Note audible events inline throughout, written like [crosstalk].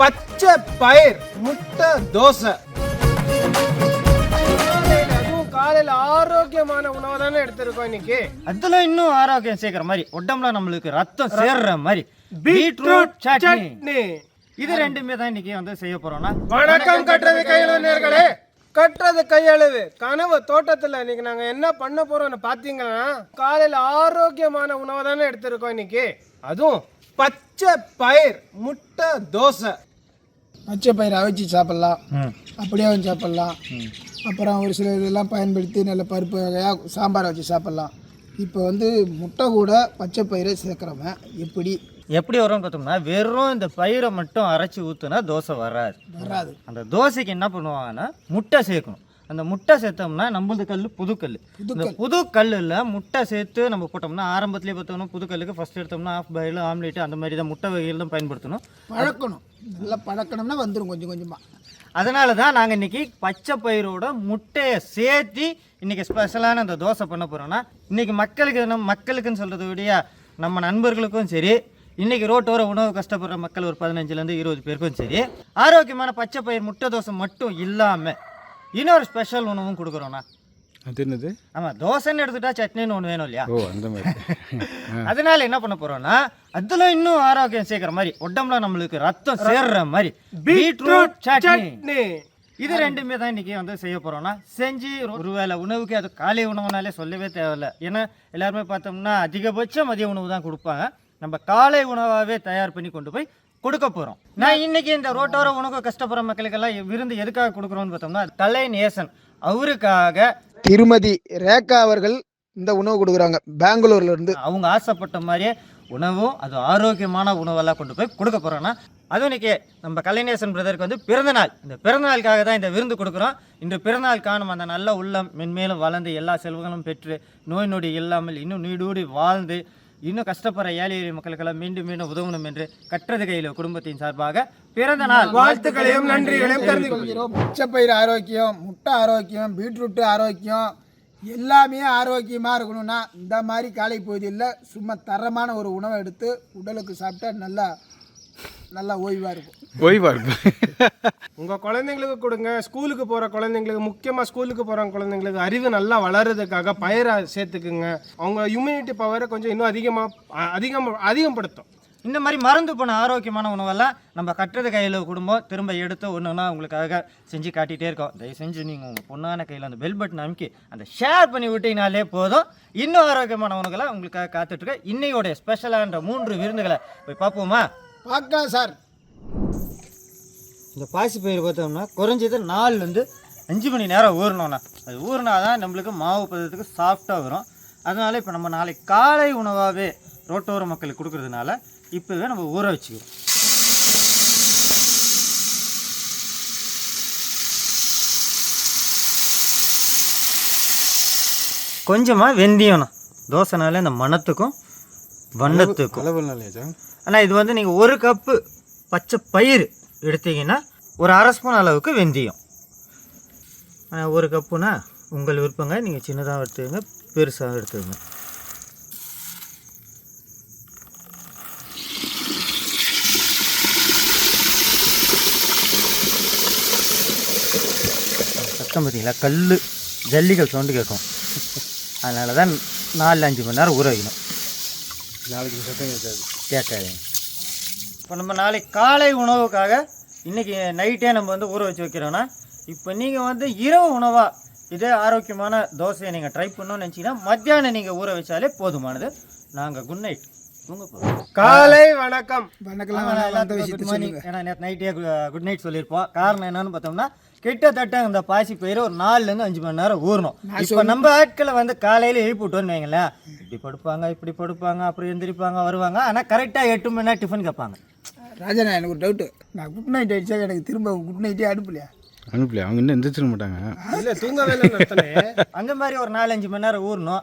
பச்சை பயிர் முட்டை தோசை. காலையில, ஆரோக்கியமான உணவை தானே எடுத்திருக்கோம் இன்னைக்கு. அதுல இன்னும் ஆரோக்கியம் சேர்க்கிற மாதிரி உடம்புல நம்மளுக்கு ரத்தம் சேர்ற மாதிரி. பீட்ரூட் சட்னி. சட்னி. இது ரெண்டுமே தான் இன்னைக்கு வந்து செய்ய போறோம்னா. வணக்கம் கட்டுறது கையளவு நேர்களே. கட்டுறது கையளவு கனவு தோட்டத்துல இன்னைக்கு நாங்க என்ன பண்ண போறோம்னு பாத்தீங்கன்னா காலையில ஆரோக்கியமான உணவை தானே எடுத்திருக்கோம் இன்னைக்கு. அதுவும் பச்சை பயிர் முட்டை தோசை. பச்சை பயிரை அவிச்சு சாப்பிட்லாம். அப்படியே சாப்பிட்லாம். அப்புறம் ஒரு சில இதெல்லாம் பயன்படுத்தி நல்ல பருப்பு வகையாக சாம்பார் வச்சு சாப்பிட்லாம். இப்போ வந்து முட்டை கூட பச்சை பயிரை சேர்க்குறவன் எப்படி? எப்படி வரும்னு பார்த்தோம்னா வெறும் இந்த பயிரை மட்டும் அரைச்சி ஊத்துனா தோசை வராது. வராது. அந்த தோசைக்கு என்ன பண்ணுவாங்கன்னா முட்டை சேர்க்கணும். அந்த முட்டை சேர்த்தோம்னா நம்மளது கல் புது கல் இந்த புது கல்லில் முட்டை சேர்த்து நம்ம போட்டோம்னா ஆரம்பத்திலே பார்த்தோம்னா புது கல்லுக்கு ஃபர்ஸ்ட் எடுத்தோம்னா ஆஃப் பாயில் ஆம்லேட் அந்த மாதிரி தான் முட்டை வகைகள் தான் பயன்படுத்தணும். பழக்கணும். நல்லா பழக்கணும்னா வந்துடும் கொஞ்சம் கொஞ்சமாக அதனால தான் நாங்கள் இன்னைக்கு பச்சை பயிரோட முட்டையை சேர்த்து இன்னைக்கு ஸ்பெஷலான அந்த தோசை பண்ண போகிறோம்னா இன்னைக்கு மக்களுக்கு நம்ம மக்களுக்குன்னு சொல்கிறத விட நம்ம நண்பர்களுக்கும் சரி இன்னைக்கு ரோட்டோர உணவு கஷ்டப்படுற மக்கள் ஒரு பதினஞ்சுலேருந்து இருபது பேருக்கும் சரி ஆரோக்கியமான பச்சை பயிர் முட்டை தோசை மட்டும் இல்லாமல் இன்னொரு ஸ்பெஷல் உணவும் கொடுக்குறோண்ணா அது என்னது? ஆமாம் தோசைன்னு எடுத்துட்டா சட்னின்னு ஒன்று வேணும் இல்லையா? ஓ அந்த மாதிரி. [laughs] அதனால என்ன பண்ண போறோம்னா அதுல இன்னும் ஆரோக்கியம் சேர்க்கிற மாதிரி உடம்புல நம்மளுக்கு ரத்தம் சேர்ற மாதிரி பீட்ரூட் சட்னி. இது ரெண்டுமே தான் இன்னைக்கு வந்து செய்ய போறோம்னா செஞ்சு ஒருவேளை உணவுக்கு அது காலை உணவுனாலே சொல்லவே தேவையில்ல. ஏன்னா எல்லாருமே பார்த்தோம்னா அதிகபட்சம் மதிய உணவு தான் கொடுப்பாங்க. நம்ம காலை உணவாகவே தயார் பண்ணி கொண்டு போய் கொடுக்க போறோம். நான் இன்னைக்கு இந்த ரோட்டோர உணவு கஷ்டப்படுற மக்களுக்கெல்லாம் விருந்து எதுக்காக கொடுக்குறோம்னு பார்த்தோம்னா கலை நேசன் அவருக்காக திருமதி ரேகா அவர்கள் இந்த உணவு கொடுக்குறாங்க பெங்களூர்ல இருந்து. அவங்க ஆசைப்பட்ட மாதிரியே உணவும் அது ஆரோக்கியமான உணவெல்லாம் கொண்டு போய் கொடுக்க போகிறோன்னா அதுவும் இன்னைக்கு நம்ம கலைநேசன் பிரதருக்கு வந்து பிறந்தநாள் இந்த பிறந்தநாளுக்காக தான் இந்த விருந்து கொடுக்குறோம். இன்று பிறந்தநாள் காணும் அந்த நல்ல உள்ளம் மென்மேலும் வளர்ந்து எல்லா செல்வங்களும் பெற்று நோய் நொடி இல்லாமல் இன்னும் நீடூடி வாழ்ந்து இன்னும் கஷ்டப்படுற ஏழை எளிய மக்களுக்கெல்லாம் மீண்டும் மீண்டும் உதவணும் என்று கற்றது கையில் குடும்பத்தின் சார்பாக பிறந்த நாள் வாழ்த்துக்களையும் நன்றிகளையும் தெரிந்து கொள்கிறோம். பச்சை பயிர் ஆரோக்கியம் முட்டை ஆரோக்கியம் பீட்ரூட்டு ஆரோக்கியம் எல்லாமே ஆரோக்கியமாக இருக்கணும்னா இந்த மாதிரி காலை பகுதியில் சும்மா தரமான ஒரு உணவை எடுத்து உடலுக்கு சாப்பிட்டா நல்லா நல்லா ஓய்வாக இருக்கும். ஓய்வா இருக்கு உங்க குழந்தைங்களுக்கு கொடுங்க. ஸ்கூலுக்கு போற குழந்தைங்களுக்கு முக்கியமா ஸ்கூலுக்கு போற குழந்தைங்களுக்கு அறிவு நல்லா வளர்றதுக்காக பயிரை சேர்த்துக்குங்க. அவங்க இம்யூனிட்டி பவரை கொஞ்சம் இன்னும் அதிகமா அ- அதிகம் அதிகப்படுத்தும். இந்த மாதிரி மறந்து போன ஆரோக்கியமான உணவெல்லாம் நம்ம கட்டுறது கையில் குடும்பம் திரும்ப எடுத்து ஒன்று ஒன்றா உங்களுக்காக செஞ்சு காட்டிகிட்டே இருக்கோம். தயவு செஞ்சு நீங்கள் உங்கள் பொண்ணான கையில் அந்த பெல் பட்டன் அமைக்கி அந்த ஷேர் பண்ணி விட்டீங்கனாலே போதும். இன்னும் ஆரோக்கியமான உணவுகளை உங்களுக்காக காத்துட்ருக்க இன்னையோடைய ஸ்பெஷலான மூன்று விருந்துகளை போய் பார்ப்போமா? பார்க்கலாம் சார். இந்த பாசி பயிர் பார்த்தோம்னா குறைஞ்சது நாலுலேருந்து அஞ்சு மணி நேரம் ஊறணும்ண்ணா. அது ஊறினா தான் நம்மளுக்கு மாவு பதத்துக்கு சாஃப்டாக வரும். அதனால இப்போ நம்ம நாளைக்கு காலை உணவாகவே ரோட்டோர மக்களுக்கு கொடுக்கறதுனால இப்போவே நம்ம ஊற வச்சுக்கிறோம். கொஞ்சமாக வெந்தயம்ண்ணா. தோசைனால இந்த மணத்துக்கும் வண்ணத்துக்கும். அளவு ஆனால் இது வந்து நீங்கள் ஒரு கப்பு பச்சை பயிர் எடுத்தீங்கன்னா ஒரு அரை ஸ்பூன் அளவுக்கு வெந்தயம். ஒரு கப்புனா உங்கள் விருப்பங்க. நீங்கள் சின்னதாக எடுத்துக்கங்க பெருசாக எடுத்துக்கங்க. சத்தம் பார்த்தீங்களா கல் ஜல்லிகள் சவுண்டு கேட்கும். அதனால தான் நாலு அஞ்சு மணி நேரம் ஊற வைக்கணும். நாளைக்கு சத்தம் கேட்காது. கேட்காதீங்க. இப்போ நம்ம நாளைக்கு காலை உணவுக்காக இன்றைக்கி நைட்டே நம்ம வந்து ஊற வச்சு வைக்கிறோன்னா இப்போ நீங்கள் வந்து இரவு உணவாக இதே ஆரோக்கியமான தோசையை நீங்கள் ட்ரை பண்ணணும்னு நினச்சிங்கன்னா மத்தியானம் நீங்கள் ஊற வச்சாலே போதுமானது. நாங்கள் குட் நைட் காலை வணக்கம். வணக்கலாம் வந்த குட் மார்னிங் ஏன்னா நேற்று நைட்டே குட் நைட் சொல்லியிருப்போம். காரணம் என்னன்னு பார்த்தோம்னா கிட்டத்தட்ட இந்த பாசி பயிர் ஒரு நாலுலேருந்து அஞ்சு மணி நேரம் ஊறணும். இப்போ நம்ம ஆட்களை வந்து காலையில் எழுப்பி விட்டோன்னு வைங்களேன். இப்படி படுப்பாங்க இப்படி படுப்பாங்க அப்புறம் எந்திரிப்பாங்க வருவாங்க. ஆனால் கரெக்டாக எட்டு மணி நேரம் டிஃபன் கேட்பாங்க. ராஜனா எனக்கு ஒரு டவுட்டு நான் குட் நைட் அடிச்சா எனக்கு திரும்ப குட் நைட்டே அனுப்பலையா? அனுப்பலையா? அவங்க இன்னும் எந்திரிச்சிட மாட்டாங்க. இல்ல தூங்கவே அந்த [laughs] மாதிரி ஒரு நாலஞ்சு மணி நேரம் ஊறணும்.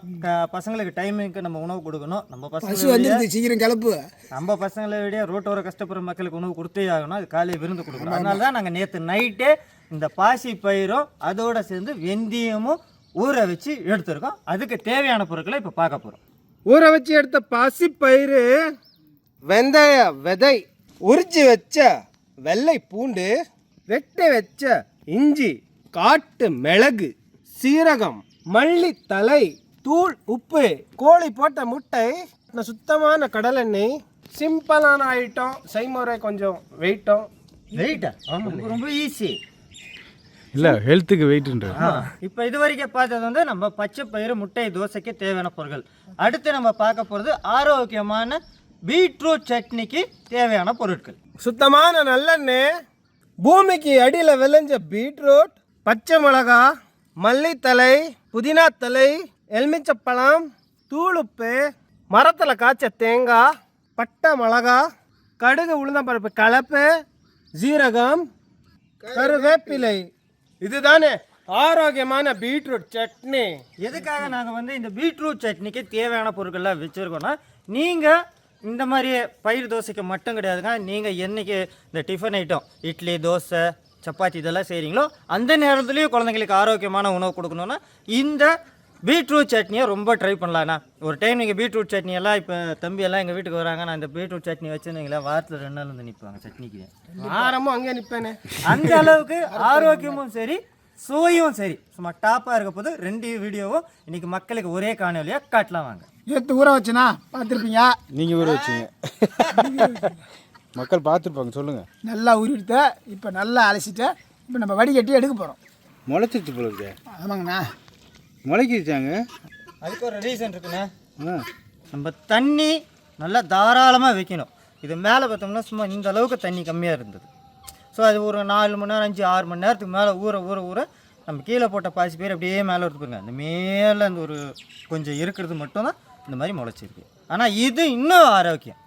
பசங்களுக்கு டைமிங்க்கு நம்ம உணவு கொடுக்கணும். நம்ம பசு பசங்க சீக்கிரம் கிளப்பு நம்ம பசங்களை விட ரோட்டோர கஷ்டப்படுற மக்களுக்கு உணவு கொடுத்தே ஆகணும். அது காலையில் விருந்து கொடுக்கணும். அதனால தான் நாங்கள் நேற்று நைட்டே இந்த பாசி பயிரும் அதோட சேர்ந்து வெந்தயமும் ஊற வச்சு எடுத்திருக்கோம். அதுக்கு தேவையான பொருட்களை இப்போ பார்க்க போகிறோம் ஊற வச்சு எடுத்த பசி பயிறு வெந்தய விதை உரிச்சு வச்ச வெள்ளை பூண்டு வெட்டி வச்ச இஞ்சி காட்டு மிளகு சீரகம் மல்லித்தலை தூள் உப்பு கோழி போட்ட முட்டை இந்த சுத்தமான கடலெண்ணெய் சிம்பிளான ஐட்டம் செய்முறை கொஞ்சம் வெயிட்டும் வெயிட்டா ரொம்ப ரொம்ப ஈஸி இல்லை ஹெல்த்துக்கு வெயிட்ன்ற இப்போ இது வரைக்கும் பார்த்தது வந்து நம்ம பச்சை பயிறு முட்டை தோசைக்கு தேவையான பொருட்கள். அடுத்து நம்ம பார்க்க போகிறது ஆரோக்கியமான பீட்ரூட் சட்னிக்கு தேவையான பொருட்கள். சுத்தமான நல்லெண்ணெய் பூமிக்கு அடியில் விளைஞ்ச பீட்ரூட் பச்சை மிளகா மல்லித்தலை புதினா தலை எலுமிச்சப்பழம் தூளுப்பு மரத்தில் காய்ச்ச தேங்காய் பட்டை மிளகா கடுகு உளுந்தம்பருப்பு கலப்பு ஜீரகம் கருவேப்பிலை. இதுதானே ஆரோக்கியமான பீட்ரூட் சட்னி. எதுக்காக நாங்கள் வந்து இந்த பீட்ரூட் சட்னிக்கு தேவையான பொருட்கள்லாம் வச்சுருக்கோன்னா நீங்கள் இந்த மாதிரி பயிர் தோசைக்கு மட்டும் கிடையாதுங்க. நீங்கள் என்னைக்கு இந்த டிஃபன் ஐட்டம் இட்லி தோசை சப்பாத்தி இதெல்லாம் செய்கிறீங்களோ அந்த நேரத்துலேயும் குழந்தைங்களுக்கு ஆரோக்கியமான உணவு கொடுக்கணுன்னா இந்த பீட்ரூட் சட்னியை ரொம்ப ட்ரை பண்ணலாண்ணா. ஒரு டைம் நீங்கள் பீட்ரூட் சட்னி எல்லாம் இப்போ தம்பி எல்லாம் எங்கள் வீட்டுக்கு வராங்க. நான் இந்த பீட்ரூட் சட்னி வச்சுருந்தீங்களா வாரத்தில் ரெண்டு நாள் வந்து நிற்பாங்க சட்னிக்கு. ஆரமும் அங்கே நிற்பேனே அந்த அளவுக்கு ஆரோக்கியமும் சரி சுவையும் சரி. சும்மா டாப்பாக இருக்க போது ரெண்டு வீடியோவும் இன்னைக்கு மக்களுக்கு ஒரே காணொலியாக காட்டலாம் வாங்க. நேற்று ஊற வச்சனா? பார்த்துருப்பீங்க? நீங்கள் ஊற வச்சிங்க. மக்கள் பார்த்துருப்பாங்க சொல்லுங்கள் நல்லா உருவிட்ட இப்போ நல்லா அலசிட்டு இப்போ நம்ம வடிகட்டி எடுக்க போகிறோம் முளைச்சிருச்சு போல இருக்கே. ஆமாங்கண்ணா. முளைக்கிருச்சாங்க? அதுக்கு ஒரு ரீசன் இருக்குண்ணே. ஆ. நம்ம தண்ணி நல்லா தாராளமாக வைக்கணும். இது மேலே பார்த்தோம்னா சும்மா இந்த அளவுக்கு தண்ணி கம்மியாக இருந்தது. ஸோ அது ஒரு நாலு மணி நேரம் அஞ்சு ஆறு மணி நேரத்துக்கு மேலே ஊற ஊற ஊற நம்ம கீழே போட்ட பாசி பேர் அப்படியே மேலே எடுத்துப்பாங்க அந்த மேலே அந்த ஒரு கொஞ்சம் இருக்கிறது மட்டும்தான் இந்த மாதிரி முளைச்சிருக்கு. ஆனால் இது இன்னும் ஆரோக்கியம்.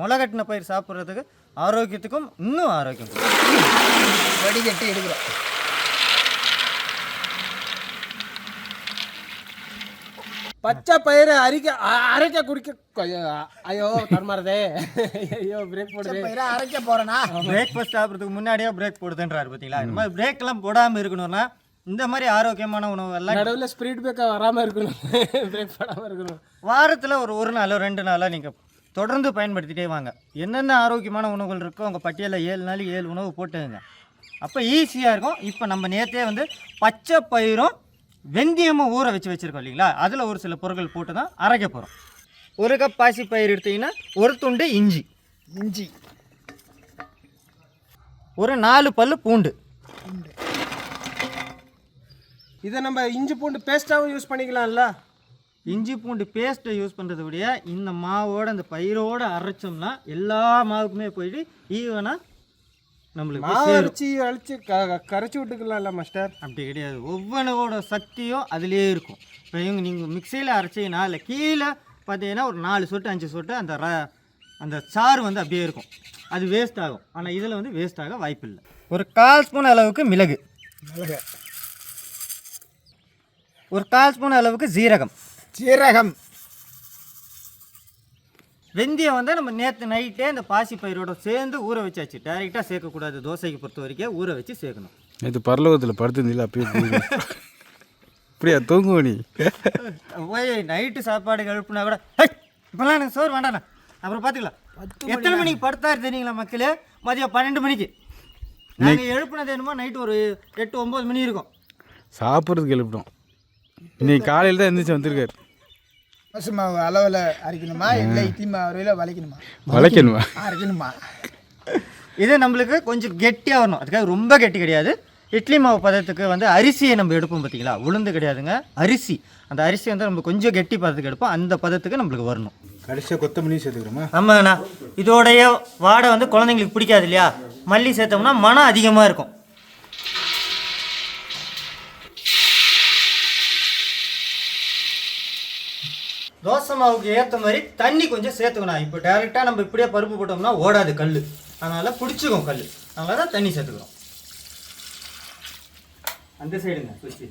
முளை கட்டின பயிர் சாப்பிட்றதுக்கு ஆரோக்கியத்துக்கும் இன்னும் ஆரோக்கியம். வடிகட்டி எடுக்கிறோம். பச்சை பயிரை அரிக்க அரைக்க குடிக்க ஐயோ, தர்மாரதே ஐயோ பிரேக் போடுது. பயிரை அரைக்க போகிறேன்னா பிரேக்ஃபாஸ்ட் சாப்பிட்றதுக்கு முன்னாடியே பிரேக் போடுதுன்றாரு பார்த்தீங்களா இந்த மாதிரி பிரேக்லாம் போடாமல் இருக்கணும்னா இந்த மாதிரி ஆரோக்கியமான உணவுகள்லாம் நடுவில் ஸ்பீட் பிரேக்கர் வராமல் இருக்கணும். பிரேக் இருக்கணும். வாரத்தில் ஒரு ஒரு நாளோ ரெண்டு நாளோ நீங்கள் தொடர்ந்து பயன்படுத்திட்டே வாங்க. என்னென்ன ஆரோக்கியமான உணவுகள் இருக்கோ உங்கள் பட்டியலில் ஏழு நாள் ஏழு உணவு போட்டுங்க அப்போ ஈஸியாக இருக்கும். இப்போ நம்ம நேற்றே வந்து பச்சை பயிரும் வெந்தயமும் ஊற வச்சு வச்சுருக்கோம் இல்லைங்களா? அதில் ஒரு சில பொருட்கள் போட்டு தான் அரைக்க போகிறோம் ஒரு கப் பாசி பயிர் எடுத்தீங்கன்னா ஒரு துண்டு இஞ்சி. இஞ்சி. ஒரு நாலு பல்லு பூண்டு. இதை நம்ம இஞ்சி பூண்டு பேஸ்ட்டாகவும் யூஸ் பண்ணிக்கலாம்ல? இஞ்சி பூண்டு பேஸ்ட்டை யூஸ் பண்ணுறத விட இந்த மாவோட இந்த பயிரோடு அரைச்சோம்னா எல்லா மாவுக்குமே போயிட்டு ஈவனாக நம்மளுக்கு மாவு. அரைச்சி அழிச்சு க கரைச்சி விட்டுக்கலாம்ல மாஸ்டர் அப்படி கிடையாது. ஒவ்வொன்றோட சக்தியும் அதுலேயே இருக்கும். இப்போ இவங்க நீங்கள் மிக்சியில் அரைச்சிங்கன்னா இல்லை கீழே பார்த்தீங்கன்னா ஒரு நாலு சொட்டு அஞ்சு சொட்டு அந்த ர அந்த சாறு வந்து அப்படியே இருக்கும். அது வேஸ்ட் ஆகும். ஆனால் இதில் வந்து வேஸ்ட் ஆக வாய்ப்பில்லை. ஒரு கால் ஸ்பூன் அளவுக்கு மிளகு. மிளகு. ஒரு கால் ஸ்பூன் அளவுக்கு ஜீரகம் சீரகம். வெந்தயம் வந்து நம்ம நேற்று நைட்டே இந்த பாசி பயிரோட சேர்ந்து ஊற வச்சாச்சு. டைரெக்டாக சேர்க்கக்கூடாது. தோசைக்கு பொறுத்த வரைக்கும் ஊற வச்சு சேர்க்கணும். நேற்று பரலோகத்தில் படுத்திருந்தில்ல அப்பயே போகுது இப்படியா தூங்குவ நீ? போய் நைட்டு சாப்பாடு எழுப்புனா கூட "ஹை, இப்போல்லாம் எனக்கு சோறு வேண்டாண்ணா. அப்புறம் பார்த்துக்கலாம் எத்தனை மணிக்கு படுத்தாரு தெரியுங்களா மக்களே? மதியம் பன்னெண்டு மணிக்கு. நாங்கள் எழுப்புனது என்னமோ நைட்டு ஒரு எட்டு ஒம்பது மணி இருக்கும். சாப்பிட்றதுக்கு எழுப்பிட்டோம். இன்னைக்கு காலையில் தான் எந்திரிச்சு வந்திருக்காரு. பசு மாவு அளவில் அரைக்கணுமா? இல்லை இட்லி மாவு வரையில் வளைக்கணுமா? வளைக்கணுமா? அரைக்கணுமா? இது நம்மளுக்கு கொஞ்சம் கெட்டியாக வரணும். அதுக்காக ரொம்ப கெட்டி கிடையாது. இட்லி மாவு பதத்துக்கு வந்து அரிசியை நம்ம எடுப்போம் பார்த்தீங்களா உளுந்து கிடையாதுங்க. அரிசி. அந்த அரிசி வந்து நம்ம கொஞ்சம் கெட்டி பதத்துக்கு எடுப்போம். அந்த பதத்துக்கு நம்மளுக்கு வரணும். கடைசியாக கொத்தமல்லி சேர்த்துக்கிறோமா? ஆமாங்கண்ணா இதோடைய வாடை வந்து குழந்தைங்களுக்கு பிடிக்காது இல்லையா? மல்லி சேர்த்தோம்னா மனம் அதிகமாக இருக்கும். தோசை மாவுக்கு ஏற்ற மாதிரி தண்ணி கொஞ்சம் சேர்த்துக்கணும். இப்போ டேரெக்டாக நம்ம இப்படியே பருப்பு போட்டோம்னா ஓடாது கல் அதனால் பிடிச்சிக்கும் கல் அதனால தான் தண்ணி சேர்த்துக்கிறோம். அந்த சைடுங்க சுவிட்சு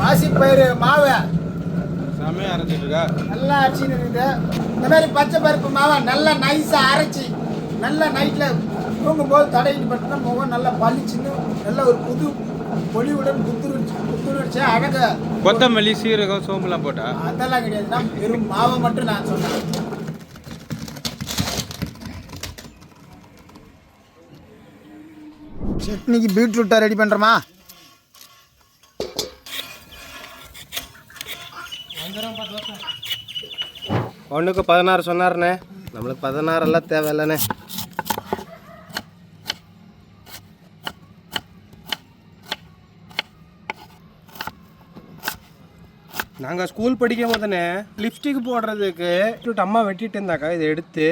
பாசிப்பயிறு மாவை. செமையாக அரைச்சிட்டு இருக்கா? நல்லா அரைச்சின்னு இருக்குது. இந்த மாதிரி பச்சை பருப்பு மாவை நல்லா நைஸாக அரைச்சி நல்லா நைட்டில் தூங்கும்போது தடையிட்டு பார்த்தா முகம் நல்லா பளிச்சுன்னு நல்ல ஒரு புது பொலிவுடன் புத்துணர்ச்சி புத்துணர்ச்சியா அழகா கொத்தமல்லி சீரகம் சோம்புலாம் போட்டா? அதெல்லாம் கிடையாதுன்னா வெறும் மாவை மட்டும் நான் சொன்னேன். சட்னிக்கு பீட்ரூட்டை ரெடி பண்ணுறோமா ஒன்றுக்கு பதினாறு சொன்னார்ண்ணே. நம்மளுக்கு பதினாறு எல்லாம் தேவையில்லைண்ணே. நாங்கள் ஸ்கூல் படிக்கும் போதுண்ணே லிப்ஸ்டிக் போடுறதுக்கு அம்மா வெட்டிட்டு இருந்தாக்கா இதை எடுத்து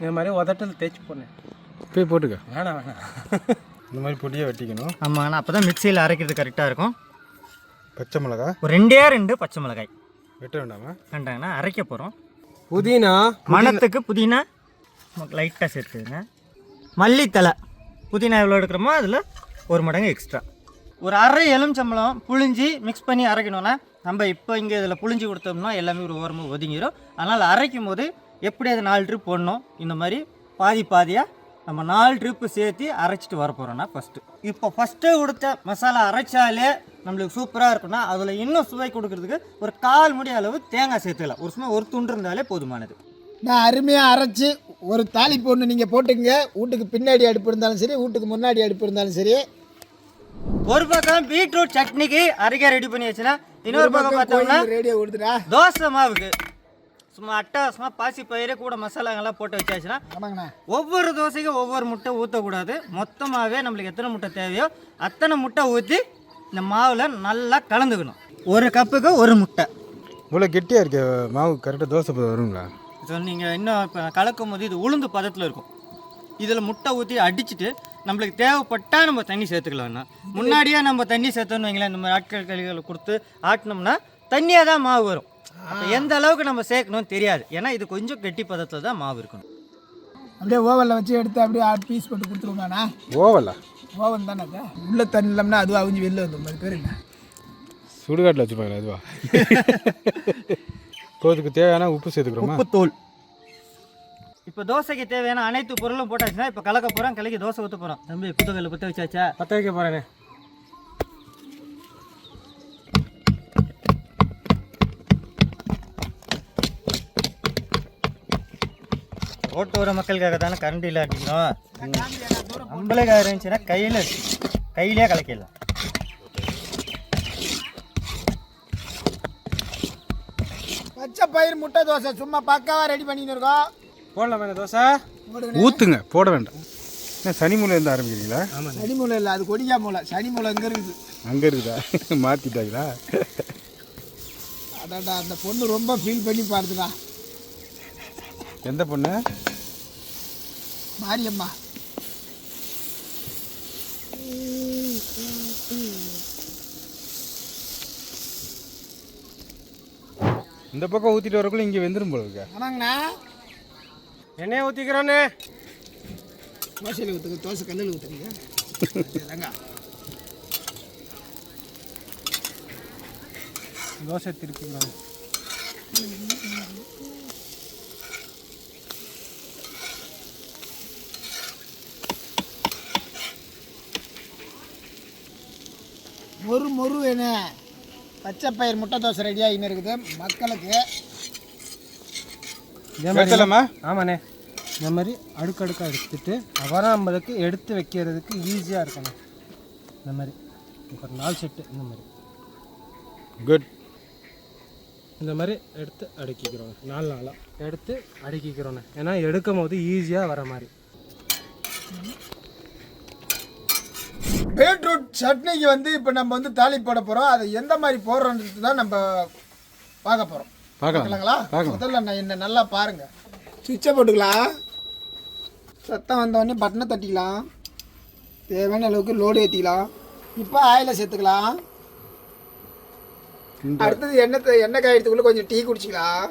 இந்த மாதிரி உதட்டில் தேய்ச்சி போனேன் போய் போட்டுக்க. வேணாம் வேணாம். இந்த மாதிரி பொடியாக வெட்டிக்கணும். ஆமாம் அப்போ தான் மிக்சியில் அரைக்கிறது கரெக்டாக இருக்கும். பச்சை மிளகா. ஒரு ரெண்டே ரெண்டு பச்சை மிளகாய். வெட்ட வேண்டாமா? கண்டாங்கன்னா அரைக்க போகிறோம் புதினா மணத்துக்கு புதினா நமக்கு லைட்டாக சேர்த்துங்க மல்லித்தலை. புதினா எவ்வளோ எடுக்கிறோமோ அதில் ஒரு மடங்கு எக்ஸ்ட்ரா ஒரு அரை எலுமிச்சம்பழம் புழிஞ்சி மிக்ஸ் பண்ணி அரைக்கணும்னா நம்ம இப்போ இங்கே இதில் புழிஞ்சி கொடுத்தோம்னா எல்லாமே ஒரு ஓரமாக ஒதுங்கிடும் அதனால் அரைக்கும் போது எப்படி அது நாலு ட்ரிப் போடணும். இந்த மாதிரி பாதி பாதியாக நம்ம நாலு ட்ரிப்பு சேர்த்து அரைச்சிட்டு வர போகிறோம்னா ஃபஸ்ட்டு இப்போ ஃபஸ்ட்டு கொடுத்த மசாலா அரைச்சாலே நம்மளுக்கு சூப்பராக இருக்கும்னா அதில் இன்னும் சுவை கொடுக்கறதுக்கு ஒரு கால் முடி அளவு தேங்காய் சேர்த்துக்கலாம். ஒரு சும்மா ஒரு துண்டு இருந்தாலே போதுமானது. நான் அருமையாக அரைச்சி ஒரு தாளிப்பு ஒன்று நீங்கள் போட்டுக்கங்க. வீட்டுக்கு பின்னாடி அடுப்பு இருந்தாலும் சரி வீட்டுக்கு முன்னாடி அடுப்பு இருந்தாலும் சரி. ஒரு பக்கம் பீட்ரூட் சட்னிக்கு அரைக்க ரெடி பண்ணி வச்சுனா இன்னொரு பக்கம் பார்த்தோம்னா தோசை மாவுக்கு. சும்மா அட்டகாசமாக பாசி பயிறு கூட மசாலாங்கெல்லாம் போட்டு வச்சாச்சுன்னா ஆமாங்கண்ணா. ஒவ்வொரு தோசைக்கும் ஒவ்வொரு முட்டை ஊற்றக்கூடாது மொத்தமாகவே நம்மளுக்கு எத்தனை முட்டை தேவையோ அத்தனை முட்டை ஊற்றி இந்த மாவில் நல்லா கலந்துக்கணும். ஒரு கப்புக்கு ஒரு முட்டை. இவ்வளோ கெட்டியாக இருக்க மாவு கரெக்டாக தோசை வருங்களா? ஸோ நீங்கள் இன்னும் இப்போ கலக்கும் போது இது உளுந்து பதத்தில் இருக்கும். இதில் முட்டை ஊற்றி அடிச்சுட்டு நம்மளுக்கு தேவைப்பட்டால் நம்ம தண்ணி சேர்த்துக்கலாம்னா முன்னாடியே நம்ம தண்ணி சேர்த்தோன்னு வைங்களேன் இந்த மாதிரி ஆட்கள் கழிவுகளை கொடுத்து ஆட்டினோம்னா தண்ணியாக தான் மாவு வரும். எந்த அளவுக்கு நம்ம சேர்க்கணும்னு தெரியாது. ஏன்னா இது கொஞ்சம் கெட்டி பதத்தில் தான் மாவு இருக்கணும். அப்படியே ஓவனில் வச்சு எடுத்து அப்படியே ஆட் பீஸ் போட்டு கொடுத்துருவாங்கண்ணா ஓவலா ஓவன் தானே அது? உள்ள தண்ணி இல்லாமனா அதுவும் அவிஞ்சு வெளில வந்துடும் மாதிரி பேர் என்ன? சுடுகாட்டில் வச்சுப்பாங்களா அதுவா? [laughs] கோதுக்கு தேவையான உப்பு சேர்த்துக்கிறோமா? உப்புத்தூள் இப்போ தோசைக்கு தேவையான அனைத்து பொருளும் போட்டாச்சுன்னா இப்போ கலக்க போகிறோம் கலக்கி தோசை ஊற்ற போகிறோம் தம்பி குத்தகல்ல பற்ற வச்சாச்சா? பற்ற வைக்க போகிறேண்ணே ரோட்டு வர மக்களுக்காக தானே கரண்டியில் அடிக்கணும் நம்மளுக்காக இருந்துச்சுன்னா கையில் கையிலே கலக்கிடலாம். பச்சை பயிர் முட்டை தோசை சும்மா பக்காவாக ரெடி பண்ணின்னு இருக்கோம். போடலாம் வேணா தோசை? ஊற்றுங்க போட வேண்டாம். என்ன சனி மூலை இருந்து ஆரம்பிக்கிறீங்களா? சனி மூலை இல்லை அது கொடியா மூலை. சனி மூலை எங்கே இருக்குது? அங்கே இருக்குதா? மாற்றிட்டாங்களா அதாடா அந்த பொண்ணு ரொம்ப ஃபீல் பண்ணி பாருதுடா எந்த பொண்ணு? மாரியம்மா. இந்த பக்கம் ஊற்றிட்டு வரக்குள்ள இங்கே வெந்துடும் போல இருக்கா. ஆமாங்கண்ணா. எண்ணெயை ஊற்றிக்கிறோண்ணே தோசையில் ஊற்றுங்க தோசை கல்லில் ஊற்றுறீங்க தோசை திருப்பிக்கிறோம். மொறு மொறு என்ன பச்சை பயிர் முட்டை தோசை ரெடியாக இன்னும் இருக்குது. மக்களுக்கு ஆமாண்ணே. இந்த மாதிரி அடுக்கடுக்காக எடுத்துட்டு அப்புறம் நம்மளுக்கு எடுத்து வைக்கிறதுக்கு ஈஸியாக இருக்கணும். இந்த மாதிரி. இப்போ ஒரு நாலு செட்டு இந்த மாதிரி. குட் இந்த மாதிரி எடுத்து அடுக்கிக்கிறோம். நாலு நாளாக எடுத்து அடுக்கிக்கிறோண்ணே. ஏன்னா எடுக்கும் போது ஈஸியாக வர மாதிரி. பீட்ரூட் சட்னிக்கு வந்து இப்போ நம்ம வந்து தாளி போட போகிறோம் அதை எந்த மாதிரி போடுறோன்றது தான் நம்ம பார்க்க போகிறோம் பார்க்கலாங்களா. முதல்ல நான் என்ன நல்லா பாருங்க. சுவிட்சை போட்டுக்கலாம் சத்தம் வந்தவொடனே பட்டனை தட்டிக்கலாம். தேவையான அளவுக்கு லோடு ஏற்றிக்கலாம் இப்போ ஆயிலை சேர்த்துக்கலாம். அடுத்தது எண்ணெய் எண்ணெய் காயத்துக்குள்ளே கொஞ்சம் டீ குடிச்சிக்கலாம்.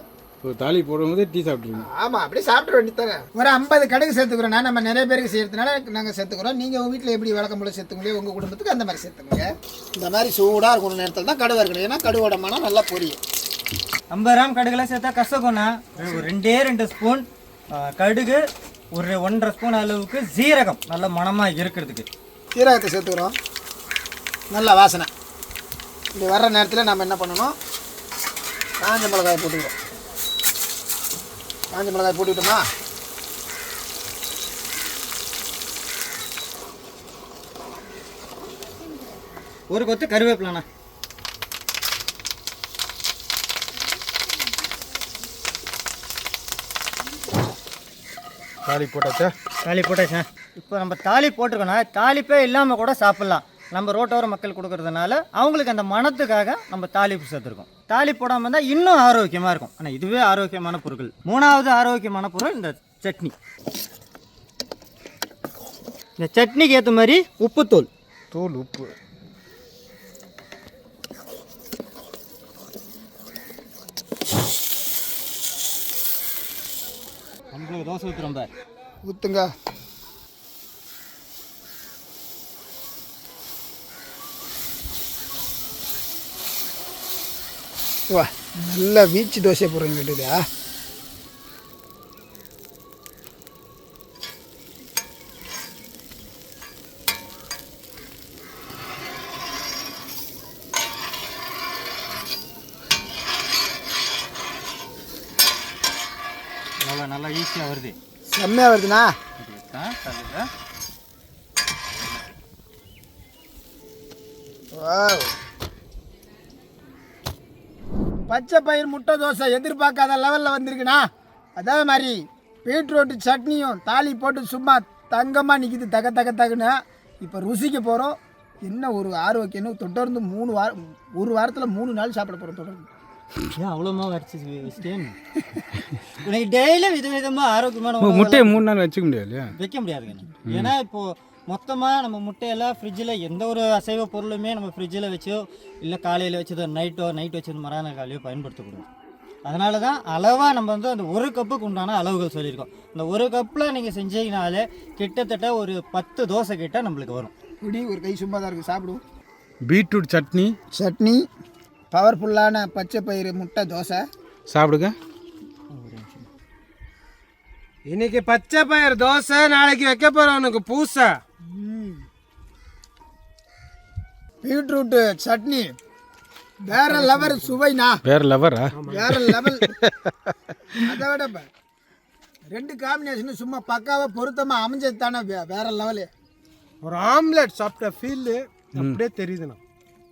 ஒரு தாலி போடும்போது டீ சாப்பிட்ருங்க ஆமாம் அப்படியே சாப்பிட வேண்டியதானே ஒரு ஐம்பது கடுகு சேர்த்துக்கிறோம்னா நம்ம நிறைய பேருக்கு செய்யறதுனால நாங்கள் சேர்த்துக்கிறோம். நீங்கள் உங்கள் வீட்டில் எப்படி வழக்கம் போல சேர்த்துங்களோ உங்கள் குடும்பத்துக்கு அந்த மாதிரி சேர்த்துக்கோங்க. இந்த மாதிரி சூடாக இருக்கணும் நேரத்தில் தான் கடுகு இருக்கணும் ஏன்னா கடுவோட மனம் நல்லா பொரியும். ஐம்பது கிராம் கடுகுலாம் சேர்த்தா கசக்கும்னா ஒரு ரெண்டே ரெண்டு ஸ்பூன் கடுகு ஒரு ஒன்றரை ஸ்பூன் அளவுக்கு ஜீரகம் நல்ல மணமாக இருக்கிறதுக்கு. சீரகத்தை சேர்த்துக்கிறோம். நல்ல வாசனை. இப்படி வர்ற நேரத்தில் நம்ம என்ன பண்ணணும்? காஞ்ச மிளகாய் போட்டுக்கிறோம். காஞ்ச மிளகாய் போட்டுக்கிட்டோமா ஒரு கொத்து கருவேப்பிலண்ணா. தாலி போட்டாச்சா? தாலி போட்டாச்சுண்ணா. இப்போ நம்ம தாலி போட்டிருக்கோன்னா தாலிப்பே இல்லாமல் கூட சாப்பிட்லாம். நம்ம ரோட்டோர மக்கள் கொடுக்கறதுனால அவங்களுக்கு அந்த மணத்துக்காக நம்ம தாலிப்பு சேர்த்துருக்கோம். தாலி போடாமல் இருந்தால் இன்னும் ஆரோக்கியமாக இருக்கும். ஆனால் இதுவே ஆரோக்கியமான பொருட்கள். மூணாவது ஆரோக்கியமான பொருள் இந்த சட்னி. இந்த சட்னிக்கு ஏற்ற மாதிரி உப்புத்தூள். தூள் உப்பு. நம்மளுக்கு தோசை ஊற்றுறோம் பார். ஊற்றுங்க வா நல்லா வீச்சு தோசை போடுறீங்க கேட்டுதா நல்லா நல்லா ஈஸியாக வருது செம்மையாக வருதுண்ணா. வாவ். பச்சை பயிர் முட்டை தோசை எதிர்பார்க்காத லெவலில் வந்திருக்குண்ணா. அதே மாதிரி பீட்ரூட்டு சட்னியும் தாலி போட்டு சும்மா தங்கமாக நிற்கிது தக தக தகுன்னு. இப்போ ருசிக்க போகிறோம் என்ன ஒரு ஆரோக்கியம்னு தொடர்ந்து மூணு வாரம் ஒரு வாரத்தில் மூணு நாள் சாப்பிட போகிறோம் தொடர்ந்து. ஏன் அவ்வளோமா வச்சிட்டேன் உனக்கு டெய்லியும் வித விதமாக ஆரோக்கியமான முட்டையை மூணு நாள் வச்சுக்க முடியாது இல்லையா? வைக்க முடியாதுங்க. ஏன்னா இப்போ மொத்தமாக நம்ம முட்டையெல்லாம் ஃப்ரிட்ஜில் எந்த ஒரு அசைவ பொருளுமே நம்ம ஃப்ரிட்ஜில் வச்சோ இல்லை காலையில் வச்சதோ நைட்டோ நைட் வச்சது மறான காலையோ பயன்படுத்தக்கூடாது. அதனால தான் அளவாக நம்ம வந்து அந்த ஒரு கப்புக்கு உண்டான அளவுகள் சொல்லியிருக்கோம். இந்த ஒரு கப்பில் நீங்கள் செஞ்சீங்கனாலே கிட்டத்தட்ட ஒரு பத்து தோசை கிட்ட நம்மளுக்கு வரும். இப்படி ஒரு கை சும்மா தான் இருக்குது சாப்பிடுவோம் பீட்ரூட் சட்னி. சட்னி பவர்ஃபுல்லான பச்சை பயிறு முட்டை தோசை. சாப்பிடுங்க. இன்னைக்கு பச்சை பயிர் தோசை நாளைக்கு வைக்க போறவனுக்கு பூசை. பீட்ரூட்டு சட்னி. வேற லெவல் சுவைண்ணா வேற லவரா வேற லெவல் அதை விட ரெண்டு காம்பினேஷன் சும்மா பக்காவா பொருத்தமா அமைஞ்சது தானே வேற லெவலு ஒரு ஆம்லெட் சாப்பிட்ட ஃபீல் அப்படியே தெரியுதுண்ணா.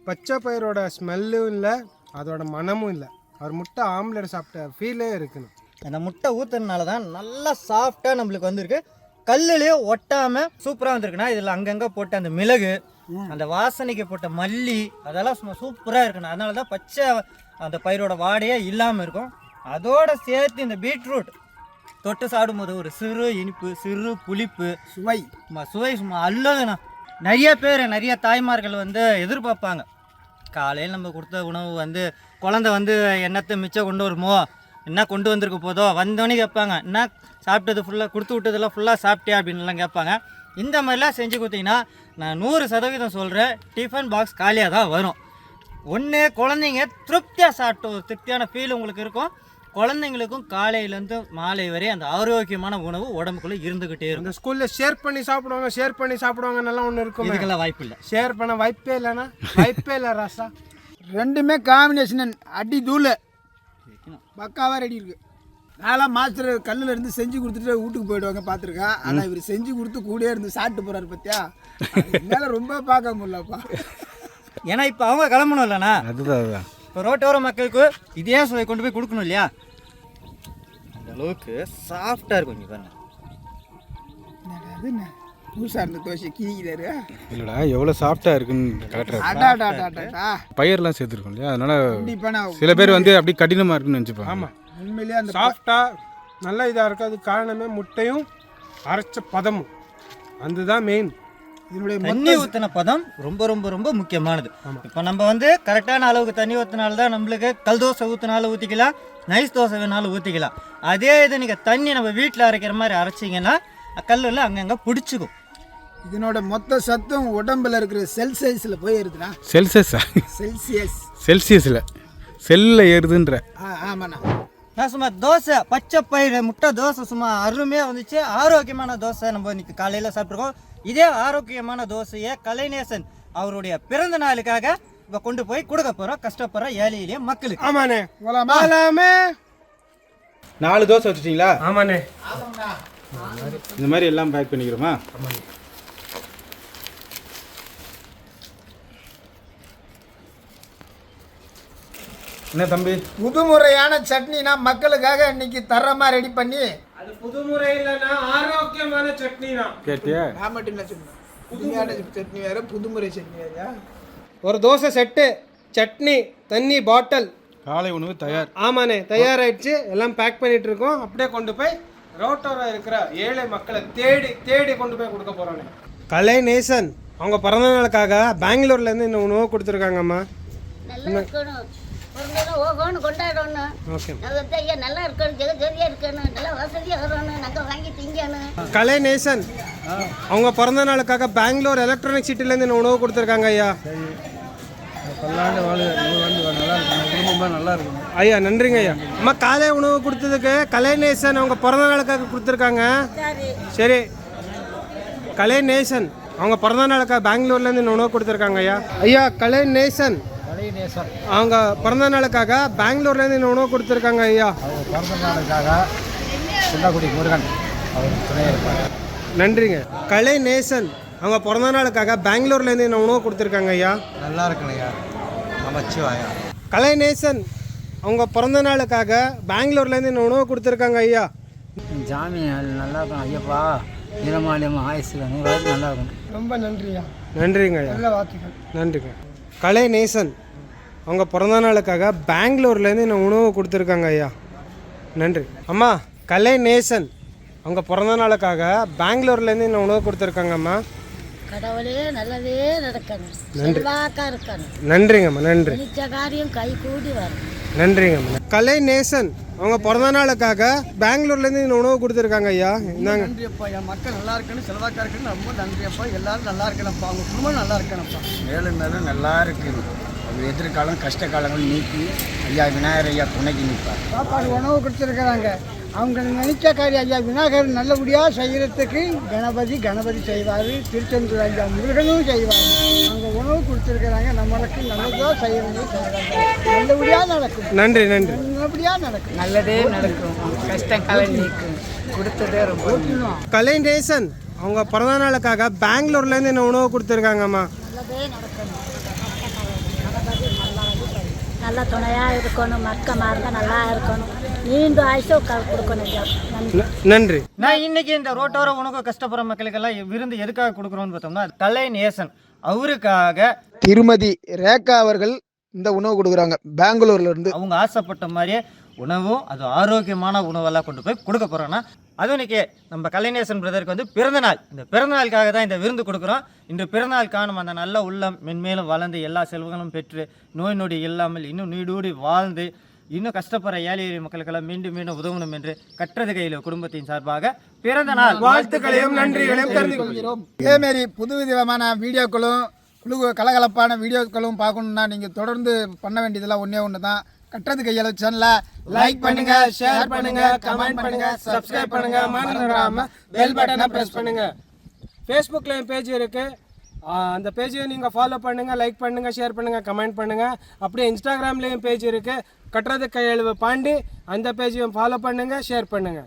பச்சை பயிரோட ஸ்மெல்லும் இல்லை அதோட மனமும் இல்லை. ஒரு முட்டை ஆம்லெட் சாப்பிட்ட ஃபீலே இருக்குண்ணா. அந்த முட்டை ஊற்றுறதுனால தான் நல்லா சாஃப்டாக நம்மளுக்கு வந்திருக்கு. கல்லுலேயே ஒட்டாமல் சூப்பராக வந்திருக்குண்ணா இதில் அங்கங்கே போட்ட அந்த மிளகு அந்த வாசனைக்கு போட்ட மல்லி அதெல்லாம் சும்மா சூப்பராக இருக்குண்ணா அதனால தான் பச்சை அந்த பயிரோட வாடையே இல்லாமல் இருக்கும். அதோட சேர்த்து இந்த பீட்ரூட் தொட்டு சாப்பிடும்போது ஒரு சிறு இனிப்பு சிறு புளிப்பு. சுவை. சும்மா சுவை சும்மா அல்லதுண்ணா நிறைய பேர் நிறைய தாய்மார்கள் வந்து எதிர்பார்ப்பாங்க. காலையில் நம்ம கொடுத்த உணவு வந்து குழந்தை வந்து என்னத்தை மிச்சம் கொண்டு வருமோ? என்ன கொண்டு வந்திருக்க போதோ வந்தோடனே கேட்பாங்க என்ன சாப்பிட்டது ஃபுல்லாக கொடுத்து விட்டதெல்லாம் ஃபுல்லாக சாப்பிட்டியா? அப்படின்லாம் கேட்பாங்க. இந்த மாதிரிலாம் செஞ்சு கொடுத்தீங்கன்னா நான் நூறு சதவீதம் சொல்கிறேன் டிஃபன் பாக்ஸ் காலியாக தான் வரும். ஒன்று குழந்தைங்க திருப்தியாக சாப்பிட்ட ஒரு திருப்தியான ஃபீல் உங்களுக்கு இருக்கும். குழந்தைங்களுக்கும் காலையிலேருந்து மாலை வரை அந்த ஆரோக்கியமான உணவு உடம்புக்குள்ளே இருந்துக்கிட்டே இருக்கும். ஸ்கூல்ல ஷேர் பண்ணி சாப்பிடுவாங்க ஷேர் பண்ணி சாப்பிடுவாங்க நல்லா ஒன்று இருக்கும். இதுக்கெல்லாம் வாய்ப்பு இல்லை. ஷேர் பண்ண வாய்ப்பே இல்லைண்ணா. வாய்ப்பே இல்லை ராசா. ரெண்டுமே காம்பினேஷன் அடி தூள். பக்காவா ரெடி இருக்கு. நான்லாம் மாஸ்டர் கல்லில் இருந்து செஞ்சு கொடுத்துட்டு வீட்டுக்கு போயிடுவாங்க பார்த்துருக்கேன். ஆனால் இவர் செஞ்சு கொடுத்து கூடயே இருந்து சாப்பிட்டு போறாரு பத்தியா? என்னால் ரொம்ப பார்க்க முடியலப்பா. ஏன்னா இப்போ அவங்க கிளம்பணும் இல்லைண்ணா. அதுதான் அதுதான். இப்போ ரோட்டோர மக்களுக்கு இதே சுவை கொண்டு போய் கொடுக்கணும் இல்லையா? அந்த அளவுக்கு சாஃப்டாக இருக்கும் இங்கே பாருங்க. புதுசாக இருந்த தோசை கிழிக்கிறாரு இல்லைடா எவ்வளோ சாஃப்டாக இருக்குன்னு அடாடாடாடாடா பயிரெலாம் சேர்த்துருக்கோம் இல்லையா? அதனால சில பேர் வந்து அப்படி கடினமாக இருக்குன்னு நினச்சிப்பாங்க. ஆமாம் உண்மையிலேயே அந்த சாஃப்டா நல்ல இதாக இருக்கு. அது காரணமே முட்டையும் அரைச்ச பதமும். அதுதான் மெயின் இதனுடைய தண்ணி ஊற்றின பதம் ரொம்ப ரொம்ப ரொம்ப முக்கியமானது. இப்போ நம்ம வந்து கரெக்டான அளவுக்கு தண்ணி ஊற்றினால தான் நம்மளுக்கு கல் தோசை ஊற்றினாலும் ஊற்றிக்கலாம் நைஸ் தோசை வேணாலும் ஊற்றிக்கலாம் அதே இது நீங்கள் தண்ணி நம்ம வீட்டில் அரைக்கிற மாதிரி அரைச்சிங்கன்னா கல்லில் அங்கங்கே பிடிச்சிக்கும். இதனோட மொத்த சத்தும் உடம்புல இருக்கிற செல் சைஸில் போய் ஏறுதுண்ணா செல்சியஸா செல்சியஸ் செல்சியஸில் செல்லில் ஏறுதுன்ற. ஆ ஆமாண்ணா. நான் சும்மா தோசை பச்சை பயிறு முட்டை தோசை சும்மா அருமையாக வந்துச்சு. ஆரோக்கியமான தோசை நம்ம இன்னைக்கு காலையில் சாப்பிட்ருக்கோம் இதே ஆரோக்கியமான தோசையை கலைநேசன் அவருடைய பிறந்த நாளுக்காக இப்போ கொண்டு போய் கொடுக்க போகிறோம் கஷ்டப்படுற ஏழை எளிய மக்களுக்கு. ஆமாண்ணே. போலாமா? நாலு தோசை வச்சுட்டீங்களா? ஆமாண்ணே. இந்த மாதிரி எல்லாம் பேக் பண்ணிக்கிறோமா? என்ன தம்பி? புதுமுறையான சட்னினா மக்களுக்காக இன்னைக்கு தரமா ரெடி பண்ணி அது புதுமுறை இல்லைன்னா ஆரோக்கியமான சட்னி தான் கேட்டியா? நான் மட்டும் என்ன சொன்னேன் புதுமையான சட்னி வேற புதுமுறை சட்னி வேறயா ஒரு தோசை செட்டு சட்னி தண்ணி பாட்டில். காலை உணவு தயார். ஆமாண்ணே தயாராயிடுச்சு. எல்லாம் பேக் பண்ணிட்டு இருக்கோம். அப்படியே கொண்டு போய் ரோட்டோர இருக்கிற ஏழை மக்களை தேடி தேடி கொண்டு போய் கொடுக்க போறோண்ணே கலை நேசன் அவங்க பிறந்த நாளுக்காக பெங்களூர்ல இருந்து இந்த உணவு கொடுத்துருக்காங்கம்மா. நல்லா இருக்கணும். பிறந்ததும் ஓகோன்னு கொண்டாடணும் ஓகே. நாங்கள் வந்து ஐயா நல்லா இருக்கணும் ஜெகஜோதியாக இருக்கணும் நல்லா வசதியாக வரணும் நாங்கள் வாங்கி திங்கணும். கலை நேசன். அவங்க பிறந்த நாளுக்காக பெங்களூர் எலக்ட்ரானிக் சிட்டிலேருந்து இந்த உணவு கொடுத்துருக்காங்க ஐயா. ஐயா நன்றிங்க ஐயா. அம்மா காலை உணவு கொடுத்ததுக்கு கலை நேசன் அவங்க பிறந்த நாளுக்காக கொடுத்துருக்காங்க. சரி. கலை நேசன் அவங்க பிறந்த நாளுக்காக பெங்களூர்லேருந்து இந்த உணவு கொடுத்துருக்காங்க ஐயா. ஐயா கலை நேசன். அவங்க பிறந்த நாளுக்காக பெங்களூர்லேருந்து இந்த உணவு கொடுத்துருக்காங்க ஐயா. அவங்க பிறந்த நாளுக்காக சின்னக்குடி முருகன் அவர் துணை இருப்பார் நன்றிங்க. கலை நேசன் அவங்க பிறந்த நாளுக்காக பெங்களூர்லேருந்து இந்த உணவு கொடுத்துருக்காங்க ஐயா. நல்லா இருக்கணையா நமச்சிவாயா. கலை நேசன் அவங்க பிறந்த நாளுக்காக பெங்களூர்லேருந்து இந்த உணவு கொடுத்துருக்காங்க ஐயா. ஜாமி நல்லா இருக்கும் ஐயப்பா. நிறமாலியம் ஆயுசில் நல்லா இருக்கும் ரொம்ப நன்றியா? நன்றிங்க ஐயா. நல்ல வார்த்தைகள். நன்றிங்க. கலை நேசன். அவங்க பிறந்த நாளுக்காக பெங்களூர்லேருந்து இந்த உணவு கொடுத்துருக்காங்க ஐயா. நன்றி. அம்மா கலை நேசன். அவங்க பிறந்த நாளுக்காக பெங்களூர்லேருந்து இந்த உணவு கொடுத்துருக்காங்க அம்மா. கடவுளே நல்லதே நடக்கணும். இருக்கணும். நன்றிங்கம்மா நன்றி. காரியம் கை கூடி வரும். நன்றிங்கம்மா கலை நேசன் அவங்க பிறந்த நாளுக்காக பெங்களூர்லேருந்து இந்த உணவு கொடுத்துருக்காங்க ஐயா. இந்தாங்க. நன்றியப்பா என் மக்கள் நல்லா இருக்கணும் செல்வாக்கா இருக்கணும் ரொம்ப நன்றியப்பா. எல்லாரும் நல்லா இருக்கணும்ப்பா. அவங்க குடும்பம் நல்லா இருக்கணும்ப்பா. மேலும் மேலும் நல்லா இருக்குது. அவங்க எதிர்காலம் கஷ்ட காலங்கள் நீக்கி ஐயா விநாயகர் ஐயா துணைக்கு நிற்பார் உணவு கொடுத்துருக்குறாங்க. அவங்க நினைச்ச காரியம் ஐயா விநாயகர் நல்லபடியாக செய்கிறதுக்கு கணபதி கணபதி செய்வார் திருச்செந்தூர் ஐயா முருகனும் செய்வார். அவங்க உணவு கொடுத்துருக்குறாங்க நம்மளுக்கு நல்லதாக செய்கிறது செய்கிறாங்க நல்லபடியாக நடக்கும். நன்றி நன்றி. நல்லபடியாக நடக்கும். நல்லதே நடக்கும். கஷ்ட காலம் நீக்கும். கொடுத்ததே ரொம்ப கலை நேசன் அவங்க பிறந்த நாளுக்காக பெங்களூர்லேருந்து இந்த உணவு கொடுத்துருக்காங்கம்மா? நல்லதே நடக்கணும். நல்லா துணையாக இருக்கணும். மக்கள் இருந்தால் நல்லா இருக்கணும். நீண்ட ஆயுசு கொடுக்கணும் நன்றி. நான் இன்னைக்கு இந்த ரோட்டோர உணவு கஷ்டப்படுற மக்களுக்கெல்லாம் விருந்து எதுக்காக கொடுக்குறோம்னு பார்த்தோம்னா கலை நேசன் அவருக்காக திருமதி ரேகா அவர்கள் இந்த உணவு கொடுக்குறாங்க. பெங்களூர்ல இருந்து. அவங்க ஆசைப்பட்ட மாதிரியே உணவும் அது ஆரோக்கியமான உணவெல்லாம் கொண்டு போய் கொடுக்க போகிறோன்னா அதுவும் இன்னைக்கு நம்ம கலைநேசன் பிரதருக்கு வந்து பிறந்தநாள். இந்த பிறந்தநாளுக்காக தான் இந்த விருந்து கொடுக்குறோம். இன்று பிறந்தநாள் காணும் அந்த நல்ல உள்ளம் மென்மேலும் வளர்ந்து எல்லா செல்வங்களும் பெற்று நோய் நொடி இல்லாமல் இன்னும் நீடூடி வாழ்ந்து இன்னும் கஷ்டப்படுற ஏழை எளிய மக்களுக்கெல்லாம் மீண்டும் மீண்டும் உதவணும் என்று கற்றது கையில் குடும்பத்தின் சார்பாக பிறந்த நாள் வாழ்த்துக்களையும் நன்றிகளையும் தெரிந்து கொள்கிறோம். இதேமாரி புது விதமான வீடியோக்களும் குழு கலகலப்பான வீடியோக்களும் பார்க்கணுன்னா நீங்கள் தொடர்ந்து பண்ண வேண்டியதெல்லாம் ஒன்றே ஒன்று தான் கட்டுறது கையில் சேனலை லைக் பண்ணுங்க ஷேர் பண்ணுங்க கமெண்ட் பண்ணுங்க சப்ஸ்கிரைப் பண்ணுங்க. மறந்துடாம பெல் பட்டனை பிரஸ் பண்ணுங்க. ஃபேஸ்புக்கில் என் பேஜ் இருக்கு. ஆ, அந்த பேஜை நீங்கள் ஃபாலோ பண்ணுங்கள் லைக் பண்ணுங்கள் ஷேர் பண்ணுங்கள் கமெண்ட் பண்ணுங்கள் அப்படியே இன்ஸ்டாகிராம்லேயும் பேஜ் இருக்குது கட்டுறது கையெழுவு பாண்டி. அந்த பேஜையும் ஃபாலோ பண்ணுங்கள் ஷேர் பண்ணுங்கள்